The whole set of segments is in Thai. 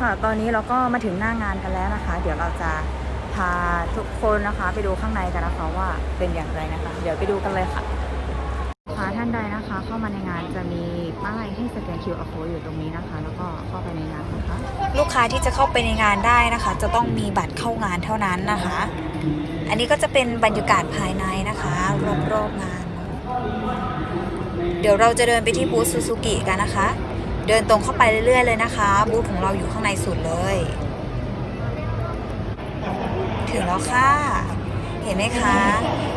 ค่ะ ตอนนี้เราก็มาถึงหน้างานกันแล้วนะคะ เดี๋ยวเราจะพาทุกคนนะคะ ไปดูข้างในกันนะคะว่าเป็นอย่างไรนะคะ เดี๋ยวไปดูกันเลยค่ะค้าท่านใดนะคะ เข้ามาในงานจะมีป้ายให้สแกน QR code อยู่ตรงนี้นะคะ แล้วก็เข้าไปในงานนะคะ ลูกค้าที่จะเข้าไปในงานได้นะคะ จะต้องมีบัตรเข้างานเท่านั้นนะคะ อันนี้ก็จะเป็นบรรยากาศภายในนะคะรอบๆงาน เดี๋ยวเราจะเดินไปที่บูธซูซูกิกันนะคะ เดินตรงเข้าไปเรื่อยๆเลยนะคะ บูธของเราอยู่ข้างในสุดเลย ถึงแล้วค่ะ เห็นไหมคะ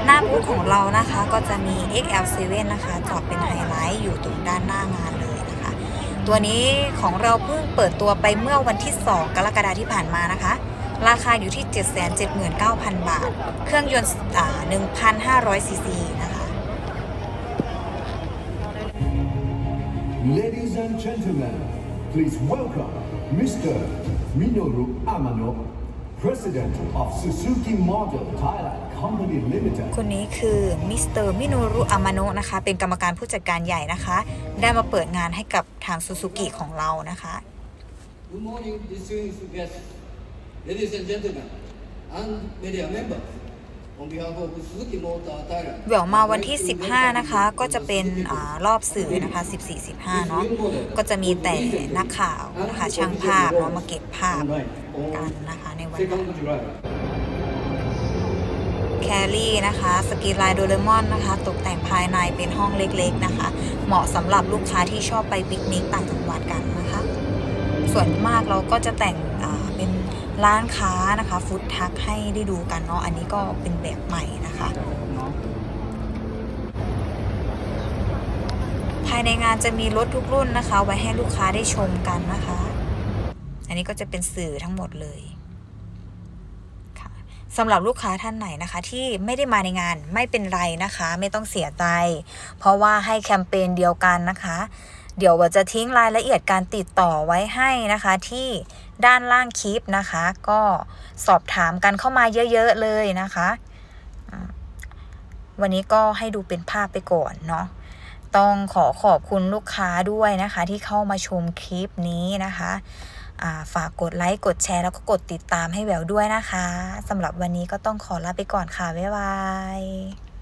หน้าบูธของเรานะคะก็จะมี XL7 นะคะจอดเป็นไฮไลท์อยู่ตรงด้านหน้างานเลยนะคะ ตัวนี้ของเราเพิ่งเปิดตัวไปเมื่อวันที่ 2 กรกฎาคมที่ผ่านมานะคะ ราคาอยู่ที่ 779,000 บาท เครื่องยนต์อ่า1,500ซีซีนะ Ladies and gentlemen, please welcome Mr. Minoru Amano, President of Suzuki Model Thailand Company Limited. คนนี้คือมิสเตอร์มิโนรุอามาโนะนะคะ เป็นกรรมการผู้จัดการใหญ่นะคะ ได้มาเปิดงานให้กับทางซูซูกิของเรานะคะ Good morning, distinguished guests, ladies and gentlemen, and media members. แหววมาวันที่ 15 นะคะ ก็จะเป็นอรอบสื่อนะคะ 14-15 เนาะก็จะมีแต่นักข่าวนะคะช่างภาพเนาะมาเก็บภาพกันนะคะในวันนั้นแครี่นะคะสกีลายโดเรมอนนะคะ ตกแต่งภายในเป็นห้องเล็กๆนะคะ เหมาะสำหรับลูกค้าที่ชอบไปปิกนิกต่างจังหวัดกันนะคะ ส่วนมากเราก็จะแต่ง ร้านค้านะคะฟู้ดทักให้ได้ดูกันเนาะอันนี้ก็เป็นแบบใหม่นะคะภายในงานจะมีรถทุกรุ่นนะคะ ไว้ให้ลูกค้าได้ชมกันนะคะ อันนี้ก็จะเป็นสื่อทั้งหมดเลยสำหรับลูกค้าท่านไหนนะคะ ที่ไม่ได้มาในงานไม่เป็นไรนะคะ ไม่ต้องเสียใจ เพราะว่าให้แคมเปญเดียวกันนะคะ เดี๋ยวว่าจะทิ้งรายละเอียดการติดต่อไว้ให้นะคะที่ ด้านล่างคลิปนะคะ ก็สอบถามกันเข้ามาเยอะ ๆ เลยนะคะ วันนี้ก็ให้ดูเป็นภาพไปก่อนเนาะต้องขอขอบคุณลูกค้าด้วยนะคะ ที่เข้ามาชมคลิปนี้นะคะาฝากกดไลค์กดแชร์แล้วก็กดติดตามให้แหววด้วยนะคะสำหรับวันนี้ก็ต้องขอลาไปก่อนค่ะ บ๊ายบาย